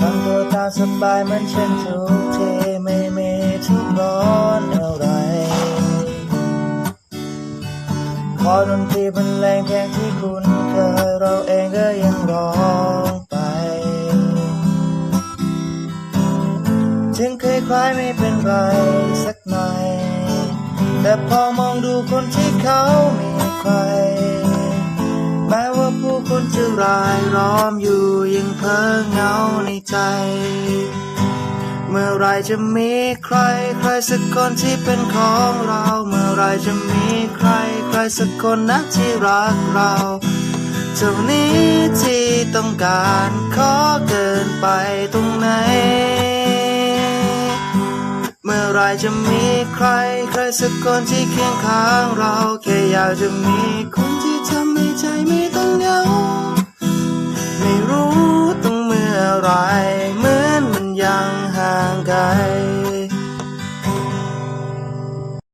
ทำตัวตามสบายเหมือนฉันทุกทีไม่มีทุกร้อนอะไร พอดนตรีบรรเลงเพลงที่คุณเคยเราเองก็ยังร้องไป ถึงเคยคล้ายไม่เป็นไรสักหน่อย แต่พอมองดูคนที่เขามีใคร นจะรายล้อมอยู่ยังเพ้อเงาในใจ เมื่อไรจะมีใครใครสักคนที่เป็นของเรา เมื่อไรจะมีใครใครสักคนนะที่รักเราเท่านี้ที่ต้องการขอเกินไปตรงไหน เมื่อไรจะมีใครใครสักคนที่เคียงข้างเราแค่อยากจะมีคน ไรเหมือนมันยังห่างไกล